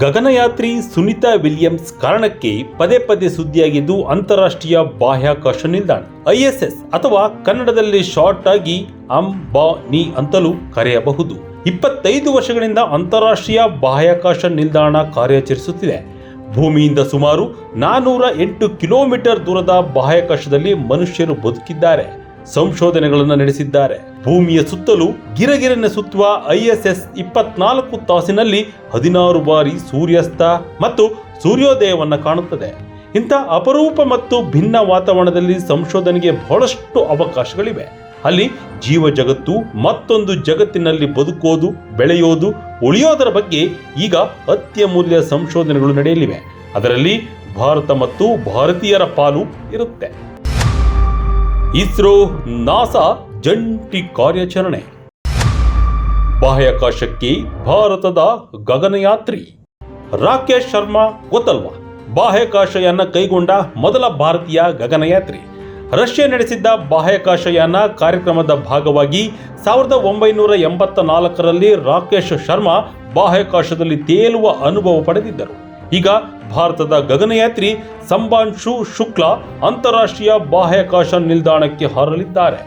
ಗಗನಯಾತ್ರಿ Sunita Williams ಕಾರಣಕ್ಕೆ ಪದೇ ಪದೇ ಸುದ್ದಿಯಾಗಿದ್ದು ಅಂತಾರಾಷ್ಟ್ರೀಯ ಬಾಹ್ಯಾಕಾಶ ನಿಲ್ದಾಣ ಐಎಸ್ಎಸ್ ಅಥವಾ ಕನ್ನಡದಲ್ಲಿ ಶಾರ್ಟ್ ಆಗಿ ಅಂಬಾನಿ ಅಂತಲೂ ಕರೆಯಬಹುದು. ಇಪ್ಪತ್ತೈದು ವರ್ಷಗಳಿಂದ ಅಂತಾರಾಷ್ಟ್ರೀಯ ಬಾಹ್ಯಾಕಾಶ ನಿಲ್ದಾಣ ಕಾರ್ಯಾಚರಿಸುತ್ತಿದೆ. ಭೂಮಿಯಿಂದ ಸುಮಾರು ನಾನೂರ ಎಂಟು ಕಿಲೋಮೀಟರ್ ದೂರದ ಬಾಹ್ಯಾಕಾಶದಲ್ಲಿ ಮನುಷ್ಯರು ಬದುಕಿದ್ದಾರೆ. ಸಂಶೋಧನೆಗಳನ್ನು ನಡೆಸಿದ್ದಾರೆ. ಭೂಮಿಯ ಸುತ್ತಲೂ ಗಿರಗಿರನೆ ಸುತ್ತುವ ಐಎಸ್ಎಸ್ ಇಪ್ಪತ್ನಾಲ್ಕು ತಾಸಿನಲ್ಲಿ ಹದಿನಾರು ಬಾರಿ ಸೂರ್ಯಾಸ್ತ ಮತ್ತು ಸೂರ್ಯೋದಯವನ್ನು ಕಾಣುತ್ತದೆ. ಇಂಥ ಅಪರೂಪ ಮತ್ತು ಭಿನ್ನ ವಾತಾವರಣದಲ್ಲಿ ಸಂಶೋಧನೆಗೆ ಬಹಳಷ್ಟು ಅವಕಾಶಗಳಿವೆ. ಅಲ್ಲಿ ಜೀವ ಜಗತ್ತು ಮತ್ತೊಂದು ಜಗತ್ತಿನಲ್ಲಿ ಬದುಕೋದು, ಬೆಳೆಯೋದು, ಉಳಿಯೋದರ ಬಗ್ಗೆ ಈಗ ಅತ್ಯಮೂಲ್ಯ ಸಂಶೋಧನೆಗಳು ನಡೆಯಲಿವೆ. ಅದರಲ್ಲಿ ಭಾರತ ಮತ್ತು ಭಾರತೀಯರ ಪಾಲು ಇರುತ್ತೆ. ಇಸ್ರೋ, ನಾಸಾ ಜಂಟಿ ಕಾರ್ಯಾಚರಣೆ. ಬಾಹ್ಯಾಕಾಶಕ್ಕೆ ಭಾರತದ ಗಗನಯಾತ್ರಿ. ರಾಕೇಶ್ ಶರ್ಮಾ, ಗೊತ್ತಲ್ವಾ? ಬಾಹ್ಯಾಕಾಶಯಾನ ಕೈಗೊಂಡ ಮೊದಲ ಭಾರತೀಯ ಗಗನಯಾತ್ರಿ. ರಷ್ಯಾ ನಡೆಸಿದ್ದ ಬಾಹ್ಯಾಕಾಶಯಾನ ಕಾರ್ಯಕ್ರಮದ ಭಾಗವಾಗಿ ಸಾವಿರದ ಒಂಬೈನೂರ ಎಂಬತ್ತ ನಾಲ್ಕರಲ್ಲಿ ರಾಕೇಶ್ ಶರ್ಮಾ ಬಾಹ್ಯಾಕಾಶದಲ್ಲಿ ತೇಲುವ ಅನುಭವ ಪಡೆದಿದ್ದರು. ಈಗ ಭಾರತದ ಗಗನಯಾತ್ರಿ ಸಂಬಾಂಶು ಶುಕ್ಲಾ ಅಂತಾರಾಷ್ಟ್ರೀಯ ಬಾಹ್ಯಾಕಾಶ ನಿಲ್ದಾಣಕ್ಕೆ ಹಾರಲಿದ್ದಾರೆ.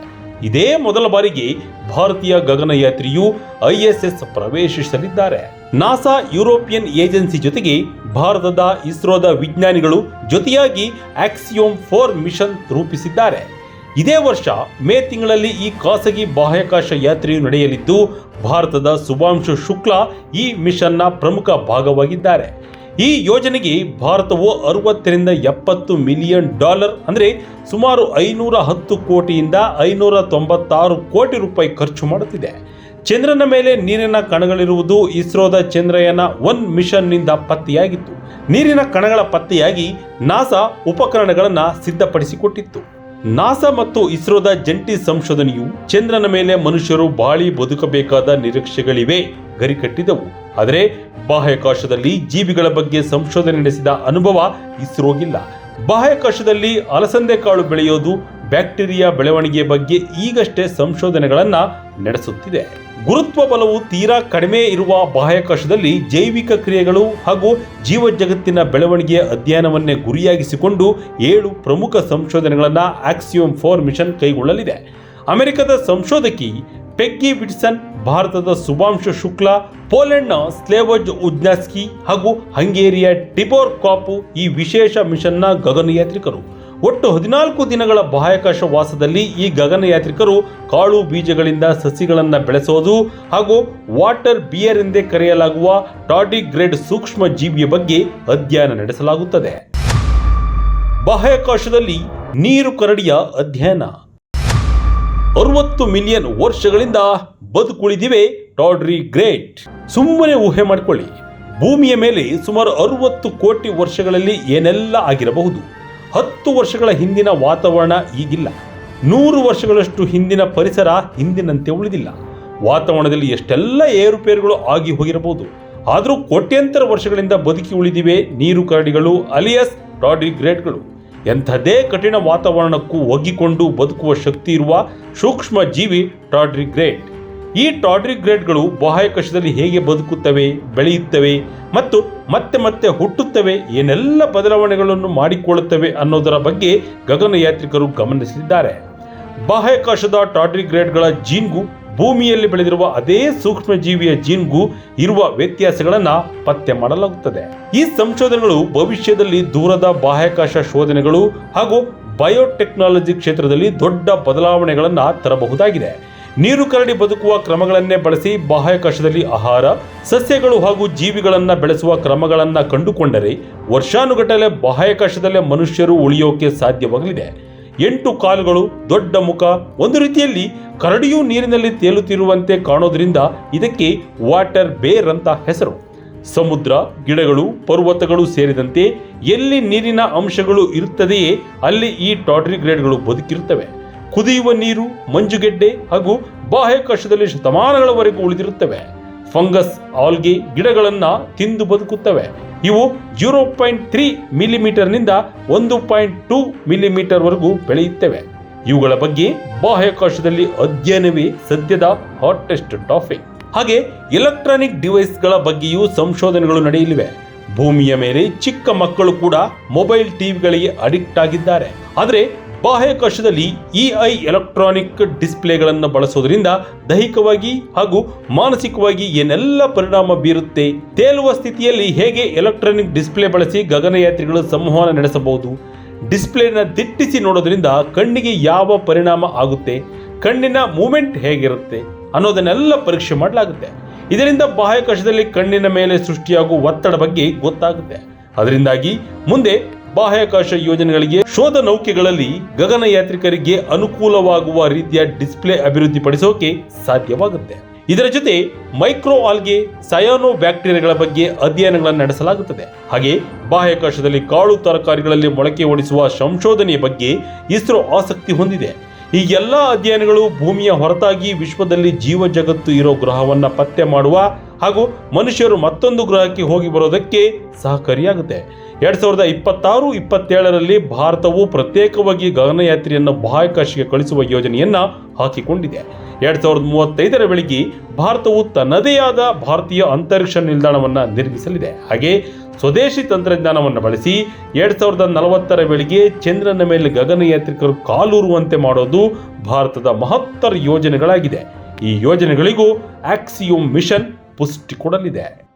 ಇದೇ ಮೊದಲ ಬಾರಿಗೆ ಭಾರತೀಯ ಗಗನಯಾತ್ರಿಯು ಐಎಸ್ಎಸ್ ಪ್ರವೇಶಿಸಲಿದ್ದಾರೆ. ನಾಸಾ ಯುರೋಪಿಯನ್ ಏಜೆನ್ಸಿ ಜೊತೆಗೆ ಭಾರತದ ಇಸ್ರೋದ ವಿಜ್ಞಾನಿಗಳು ಜೊತೆಯಾಗಿ ಆಕ್ಸಿಯೋಮ್ ಫೋರ್ ಮಿಷನ್ ರೂಪಿಸಿದ್ದಾರೆ. ಇದೇ ವರ್ಷ ಮೇ ತಿಂಗಳಲ್ಲಿ ಈ ಖಾಸಗಿ ಬಾಹ್ಯಾಕಾಶ ಯಾತ್ರೆಯು ನಡೆಯಲಿದ್ದು, ಭಾರತದ ಸುಭಾಂಶು ಶುಕ್ಲಾ ಈ ಮಿಷನ್ನ ಪ್ರಮುಖ ಭಾಗವಾಗಿದ್ದಾರೆ. ಈ ಯೋಜನೆಗೆ ಭಾರತವು ಅರವತ್ತರಿಂದ ಎಪ್ಪತ್ತು ಮಿಲಿಯನ್ ಡಾಲರ್ ಅಂದರೆ ಸುಮಾರು ಐನೂರ ಹತ್ತು ಕೋಟಿಯಿಂದ ಐನೂರ ತೊಂಬತ್ತಾರು ಕೋಟಿ ರೂಪಾಯಿ ಖರ್ಚು ಮಾಡುತ್ತಿದೆ. ಚಂದ್ರನ ಮೇಲೆ ನೀರಿನ ಕಣಗಳಿರುವುದು ಇಸ್ರೋದ ಚಂದ್ರಯಾನ ಒನ್ ಮಿಷನ್ನಿಂದ ಪತ್ತೆಯಾಗಿತ್ತು. ನೀರಿನ ಕಣಗಳ ಪತ್ತೆಯಾಗಿ ನಾಸಾ ಉಪಕರಣಗಳನ್ನು ಸಿದ್ಧಪಡಿಸಿಕೊಟ್ಟಿತ್ತು. ನಾಸಾ ಮತ್ತು ಇಸ್ರೋದ ಜಂಟಿ ಸಂಶೋಧನೆಯು ಚಂದ್ರನ ಮೇಲೆ ಮನುಷ್ಯರು ಬಾಳಿ ಬದುಕಬೇಕಾದ ನಿರೀಕ್ಷೆಗಳಿವೆ, ಗರಿಕಟ್ಟಿದವು. ಆದರೆ ಬಾಹ್ಯಾಕಾಶದಲ್ಲಿ ಜೀವಿಗಳ ಬಗ್ಗೆ ಸಂಶೋಧನೆ ನಡೆಸಿದ ಅನುಭವ ಇಸ್ರೋಗಿಲ್ಲ. ಬಾಹ್ಯಾಕಾಶದಲ್ಲಿ ಅಲಸಂದೆ ಕಾಳು ಬೆಳೆಯೋದು ಬ್ಯಾಕ್ಟೀರಿಯಾ ಬೆಳವಣಿಗೆ ಬಗ್ಗೆ ಈಗಷ್ಟೇ ಸಂಶೋಧನೆಗಳನ್ನು ನಡೆಸುತ್ತಿದೆ. ಗುರುತ್ವ ಬಲವು ತೀರಾ ಕಡಿಮೆ ಇರುವ ಬಾಹ್ಯಾಕಾಶದಲ್ಲಿ ಜೈವಿಕ ಕ್ರಿಯೆಗಳು ಹಾಗೂ ಜೀವ ಜಗತ್ತಿನ ಬೆಳವಣಿಗೆಯ ಅಧ್ಯಯನವನ್ನೇ ಗುರಿಯಾಗಿಸಿಕೊಂಡು ಏಳು ಪ್ರಮುಖ ಸಂಶೋಧನೆಗಳನ್ನು ಆಕ್ಸಿಯೋಮ್ ಫೋರ್ ಮಿಷನ್ ಕೈಗೊಳ್ಳಲಿದೆ. ಅಮೆರಿಕದ ಸಂಶೋಧಕಿ ಪೆಗ್ಗಿ ವಿಟ್ಸನ್, ಭಾರತದ ಶುಭಾಂಶು ಶುಕ್ಲಾ, ಪೋಲೆಂಡ್ನ ಸ್ಲೇವಜ್ ಉಜ್ನಾಸ್ಕಿ ಹಾಗೂ ಹಂಗೇರಿಯ ಟಿಬೋರ್ ಕಾಪು ಈ ವಿಶೇಷ ಮಿಷನ್ನ ಗಗನಯಾತ್ರಿಕರು ಒಟ್ಟು ಹದಿನಾಲ್ಕು ದಿನಗಳ ಬಾಹ್ಯಾಕಾಶ ವಾಸದಲ್ಲಿ ಈ ಗಗನಯಾತ್ರಿಕರು ಕಾಳು ಬೀಜಗಳಿಂದ ಸಸಿಗಳನ್ನು ಬೆಳೆಸೋದು ಹಾಗೂ ವಾಟರ್ ಬಿಯರ್ ಎಂದೇ ಕರೆಯಲಾಗುವ ಟಾಡಿಗ್ರೇಡ್ ಸೂಕ್ಷ್ಮ ಜೀವಿಯ ಬಗ್ಗೆ ಅಧ್ಯಯನ ನಡೆಸಲಾಗುತ್ತದೆ. ಬಾಹ್ಯಾಕಾಶದಲ್ಲಿ ನೀರು ಕರಡಿಯ ಅಧ್ಯಯನ. ಅರವತ್ತು ಮಿಲಿಯನ್ ವರ್ಷಗಳಿಂದ ಬದುಕುಳಿದಿವೆ ಟಾಡ್ರಿ ಗ್ರೇಟ್. ಸುಮ್ಮನೆ ಊಹೆ ಮಾಡಿಕೊಳ್ಳಿ. ಭೂಮಿಯ ಮೇಲೆ ಸುಮಾರು ಅರವತ್ತು ಕೋಟಿ ವರ್ಷಗಳಲ್ಲಿ ಏನೆಲ್ಲ ಆಗಿರಬಹುದು? ಹತ್ತು ವರ್ಷಗಳ ಹಿಂದಿನ ವಾತಾವರಣ ಈಗಿಲ್ಲ. ನೂರು ವರ್ಷಗಳಷ್ಟು ಹಿಂದಿನ ಪರಿಸರ ಹಿಂದಿನಂತೆ ಉಳಿದಿಲ್ಲ. ವಾತಾವರಣದಲ್ಲಿ ಎಷ್ಟೆಲ್ಲ ಏರುಪೇರುಗಳು ಆಗಿ ಹೋಗಿರಬಹುದು? ಆದರೂ ಕೋಟ್ಯಂತರ ವರ್ಷಗಳಿಂದ ಬದುಕಿ ಉಳಿದಿವೆ ನೀರು ಕರಡಿಗಳು ಅಲಿಯಸ್ ಟಾಡ್ರಿಗ್ರೇಟ್ಗಳು ಎಂಥದೇ ಕಠಿಣ ವಾತಾವರಣಕ್ಕೂ ಒಗ್ಗಿಕೊಂಡು ಬದುಕುವ ಶಕ್ತಿ ಇರುವ ಸೂಕ್ಷ್ಮ ಜೀವಿ ಟಾಡ್ರಿಗ್ರೇಟ್ ಈ ಟಾಡ್ರಿಗ್ರೇಟ್ಗಳು ಬಾಹ್ಯಾಕಾಶದಲ್ಲಿ ಹೇಗೆ ಬದುಕುತ್ತವೆ, ಬೆಳೆಯುತ್ತವೆ ಮತ್ತು ಮತ್ತೆ ಮತ್ತೆ ಹುಟ್ಟುತ್ತವೆ, ಏನೆಲ್ಲ ಬದಲಾವಣೆಗಳನ್ನು ಮಾಡಿಕೊಳ್ಳುತ್ತವೆ ಅನ್ನೋದರ ಬಗ್ಗೆ ಗಗನಯಾತ್ರಿಕರು ಗಮನಿಸಿದ್ದಾರೆ. ಬಾಹ್ಯಾಕಾಶದ ಟಾಡ್ರಿಗ್ರೇಟ್ಗಳ ಜೀನ್ಗೂ ಭೂಮಿಯಲ್ಲಿ ಬೆಳೆದಿರುವ ಅದೇ ಸೂಕ್ಷ್ಮ ಜೀವಿಯ ಜೀನ್ಗೂ ಇರುವ ವ್ಯತ್ಯಾಸಗಳನ್ನು ಪತ್ತೆ ಮಾಡಲಾಗುತ್ತದೆ. ಈ ಸಂಶೋಧನೆಗಳು ಭವಿಷ್ಯದಲ್ಲಿ ದೂರದ ಬಾಹ್ಯಾಕಾಶ ಶೋಧನೆಗಳು ಹಾಗೂ ಬಯೋಟೆಕ್ನಾಲಜಿ ಕ್ಷೇತ್ರದಲ್ಲಿ ದೊಡ್ಡ ಬದಲಾವಣೆಗಳನ್ನು ತರಬಹುದಾಗಿದೆ. ನೀರು ಕರಡಿ ಬದುಕುವ ಕ್ರಮಗಳನ್ನೇ ಬಳಸಿ ಬಾಹ್ಯಾಕಾಶದಲ್ಲಿ ಆಹಾರ, ಸಸ್ಯಗಳು ಹಾಗೂ ಜೀವಿಗಳನ್ನು ಬೆಳೆಸುವ ಕ್ರಮಗಳನ್ನು ಕಂಡುಕೊಂಡರೆ ವರ್ಷಾನುಗಟ್ಟಲೆ ಬಾಹ್ಯಾಕಾಶದಲ್ಲೇ ಮನುಷ್ಯರು ಉಳಿಯೋಕೆ ಸಾಧ್ಯವಾಗಲಿದೆ. ಎಂಟು ಕಾಲುಗಳು, ದೊಡ್ಡ ಮುಖ, ಒಂದು ರೀತಿಯಲ್ಲಿ ಕರಡಿಯೂ ನೀರಿನಲ್ಲಿ ತೇಲುತ್ತಿರುವಂತೆ ಕಾಣೋದ್ರಿಂದ ಇದಕ್ಕೆ ವಾಟರ್ ಬೇರ್ ಅಂತ ಹೆಸರು. ಸಮುದ್ರ, ಗಿಡಗಳು, ಪರ್ವತಗಳು ಸೇರಿದಂತೆ ಎಲ್ಲಿ ನೀರಿನ ಅಂಶಗಳು ಇರುತ್ತದೆಯೇ ಅಲ್ಲಿ ಈ ಟಾಟ್ರಿ ಗ್ರೇಡ್ಗಳು ಬದುಕಿರುತ್ತವೆ. ಕುದಿಯುವ ನೀರು, ಮಂಜುಗೆಡ್ಡೆ ಹಾಗೂ ಬಾಹ್ಯಾಕಾಶದಲ್ಲಿ ಶತಮಾನಗಳವರೆಗೂ ಉಳಿದಿರುತ್ತವೆ. ಫಂಗಸ್ ಆಲ್ಗಿ ಗಿಡಗಳನ್ನು ತಿಂದು ಬದುಕುತ್ತವೆ. ಇವು ಜೀರೋ ಪಾಯಿಂಟ್ ತ್ರೀ ಮಿಲಿಮೀಟರ್ನಿಂದ ಒಂದು ಪಾಯಿಂಟ್ ಟೂ ಮಿಲಿಮೀಟರ್ವರೆಗೂ ಬೆಳೆಯುತ್ತವೆ. ಇವುಗಳ ಬಗ್ಗೆ ಬಾಹ್ಯಾಕಾಶದಲ್ಲಿ ಅಧ್ಯಯನವೇ ಸದ್ಯದ ಹಾಟೆಸ್ಟ್ ಟಾಪಿಕ್ ಹಾಗೆ ಎಲೆಕ್ಟ್ರಾನಿಕ್ ಡಿವೈಸ್ಗಳ ಬಗ್ಗೆಯೂ ಸಂಶೋಧನೆಗಳು ನಡೆಯಲಿವೆ. ಭೂಮಿಯ ಮೇಲೆ ಚಿಕ್ಕ ಮಕ್ಕಳು ಕೂಡ ಮೊಬೈಲ್ ಟಿವಿಗಳಿಗೆ ಅಡಿಕ್ಟ್ ಆಗಿದ್ದಾರೆ. ಆದರೆ ಬಾಹ್ಯಾಕಾಶದಲ್ಲಿ ಇಐ ಎಲೆಕ್ಟ್ರಾನಿಕ್ ಡಿಸ್ಪ್ಲೇಗಳನ್ನು ಬಳಸೋದ್ರಿಂದ ದೈಹಿಕವಾಗಿ ಹಾಗೂ ಮಾನಸಿಕವಾಗಿ ಏನೆಲ್ಲ ಪರಿಣಾಮ ಬೀರುತ್ತೆ ತೇಲುವ ಸ್ಥಿತಿಯಲ್ಲಿ ಹೇಗೆ ಎಲೆಕ್ಟ್ರಾನಿಕ್ ಡಿಸ್ಪ್ಲೇ ಬಳಸಿ ಗಗನಯಾತ್ರಿಗಳು ಸಂವಹನ ನಡೆಸಬಹುದು? ಡಿಸ್ಪ್ಲೇನ ದಿಟ್ಟಿಸಿ ನೋಡೋದ್ರಿಂದ ಕಣ್ಣಿಗೆ ಯಾವ ಪರಿಣಾಮ ಆಗುತ್ತೆ? ಕಣ್ಣಿನ ಮೂಮೆಂಟ್ ಹೇಗಿರುತ್ತೆ ಅನ್ನೋದನ್ನೆಲ್ಲ ಪರೀಕ್ಷೆ ಮಾಡಲಾಗುತ್ತೆ. ಇದರಿಂದ ಬಾಹ್ಯಾಕಾಶದಲ್ಲಿ ಕಣ್ಣಿನ ಮೇಲೆ ಸೃಷ್ಟಿಯಾಗುವ ಒತ್ತಡ ಬಗ್ಗೆ ಗೊತ್ತಾಗುತ್ತೆ. ಅದರಿಂದಾಗಿ ಮುಂದೆ ಬಾಹ್ಯಾಕಾಶ ಯೋಜನೆಗಳಿಗೆ ಶೋಧ ನೌಕೆಗಳಲ್ಲಿ ಗಗನಯಾತ್ರಿಕರಿಗೆ ಅನುಕೂಲವಾಗುವ ರೀತಿಯ ಡಿಸ್ಪ್ಲೇ ಅಭಿವೃದ್ಧಿಪಡಿಸೋಕೆ ಸಾಧ್ಯವಾಗುತ್ತೆ. ಇದರ ಜೊತೆ ಮೈಕ್ರೋ ಆಲ್ಗೆ ಸಯಾನೋ ಬ್ಯಾಕ್ಟೀರಿಯಾಗಳ ಬಗ್ಗೆ ಅಧ್ಯಯನಗಳನ್ನು ನಡೆಸಲಾಗುತ್ತದೆ. ಹಾಗೆ ಬಾಹ್ಯಾಕಾಶದಲ್ಲಿ ಕಾಳು ತರಕಾರಿಗಳಲ್ಲಿ ಮೊಳಕೆ ಓಡಿಸುವ ಸಂಶೋಧನೆಯ ಬಗ್ಗೆ ಇಸ್ರೋ ಆಸಕ್ತಿ ಹೊಂದಿದೆ. ಈ ಎಲ್ಲ ಅಧ್ಯಯನಗಳು ಭೂಮಿಯ ಹೊರತಾಗಿ ವಿಶ್ವದಲ್ಲಿ ಜೀವ ಜಗತ್ತು ಇರೋ ಗ್ರಹವನ್ನ ಪತ್ತೆ ಮಾಡುವ ಹಾಗೂ ಮನುಷ್ಯರು ಮತ್ತೊಂದು ಗ್ರಹಕ್ಕೆ ಹೋಗಿ ಬರೋದಕ್ಕೆ ಸಹಕಾರಿಯಾಗುತ್ತೆ. ಎರಡ್ ಸಾವಿರದ ಇಪ್ಪತ್ತಾರು, ಇಪ್ಪತ್ತೇಳರಲ್ಲಿ ಭಾರತವು ಪ್ರತ್ಯೇಕವಾಗಿ ಗಗನಯಾತ್ರಿಯನ್ನು ಬಾಹ್ಯಾಕಾಶಕ್ಕೆ ಕಳಿಸುವ ಯೋಜನೆಯನ್ನ ಹಾಕಿಕೊಂಡಿದೆ. ಎರಡ್ ಸಾವಿರದ ಮೂವತ್ತೈದರ ಬೆಳಗ್ಗೆ ಭಾರತವು ತನ್ನದೇ ಆದ ಭಾರತೀಯ ಅಂತರಿಕ್ಷ ನಿಲ್ದಾಣವನ್ನು ನಿರ್ಮಿಸಲಿದೆ. ಹಾಗೆ ಸ್ವದೇಶಿ ತಂತ್ರಜ್ಞಾನವನ್ನು ಬಳಸಿ ಎರಡ್ ಸಾವಿರದ ನಲವತ್ತರ ವೇಳೆಗೆ ಚಂದ್ರನ ಮೇಲೆ ಗಗನಯಾತ್ರಿಕರು ಕಾಲೂರುವಂತೆ ಮಾಡೋದು ಭಾರತದ ಮಹತ್ತರ ಯೋಜನೆಗಳಾಗಿದೆ. ಈ ಯೋಜನೆಗಳಿಗೂ ಆಕ್ಸಿಯೋಮ್ ಮಿಷನ್ ಪುಷ್ಟಿ ಕೊಡಲಿದೆ.